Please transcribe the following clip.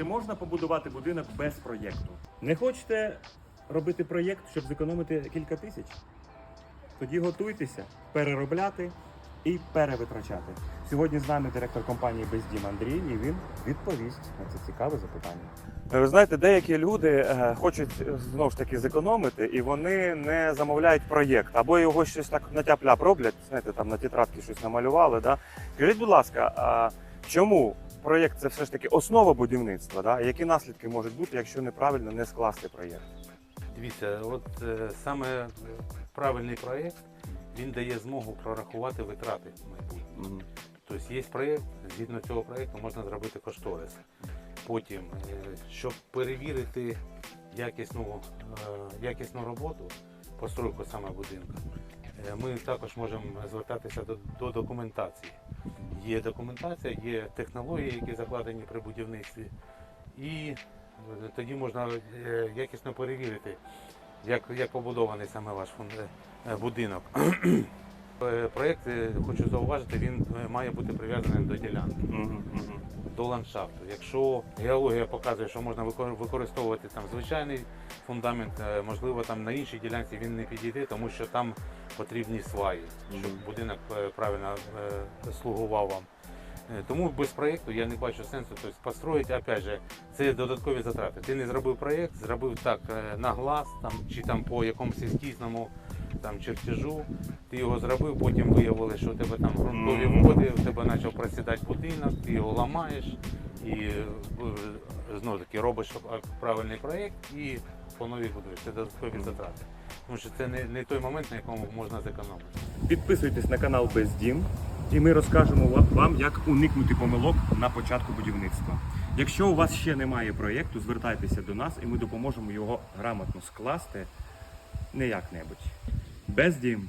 Чи можна побудувати будинок без проєкту? Не хочете робити проєкт, щоб зекономити кілька тисяч? Тоді готуйтеся переробляти і перевитрачати. Сьогодні з нами директор компанії Бездім Андрій, і він відповість на це цікаве запитання. Ви знаєте, деякі люди е, хочуть е, знову ж таки зекономити, і вони не замовляють проєкт, або його щось так на тяп-ляп роблять, знаєте, там на тетрадки щось намалювали. Да? Скажіть, будь ласка, а чому проєкт це все ж таки основа будівництва? Да? Які наслідки можуть бути, якщо неправильно не скласти проєкт? Дивіться, от е, саме правильний проєкт він дає змогу прорахувати витрати майбутнє. Тобто є проєкт, згідно цього проєкту можна зробити кошторис. Потім, е, щоб перевірити якісну, е, якісну роботу, постройку саме будинку, е, ми також можемо звертатися до, до документації. Є документація, є технології, які закладені при будівництві, і е, тоді можна е, якісно перевірити, як, як побудований саме ваш е, будинок. Проєкт, хочу зауважити, він має бути прив'язаний до ділянки, до ландшафту. Якщо геологія показує, що можна використовувати там звичайний фундамент, е, можливо, там на іншій ділянці він не підійде, тому що там потрібні сваї, щоб будинок е, правильно е, слугував вам. Тому без проєкту я не бачу сенсу. Тобто построїти, опять же, це додаткові затрати. Ти не зробив проєкт, зробив так на глаз там, чи там по якомусь ескізному там, чертежу, ти його зробив, потім виявили, що у тебе там ґрунтові Мгм. води, у тебе почав просідати будинок, ти його ламаєш і е, знову таки робиш правильний проєкт і по новій будуєш. Це додаткові затрати. Тому що це не, не той момент, на якому можна зекономити. Підписуйтесь на канал Бездім, і ми розкажемо вам, як уникнути помилок на початку будівництва. Якщо у вас ще немає проєкту, звертайтеся до нас, і ми допоможемо його грамотно скласти не як-небудь. Бездім.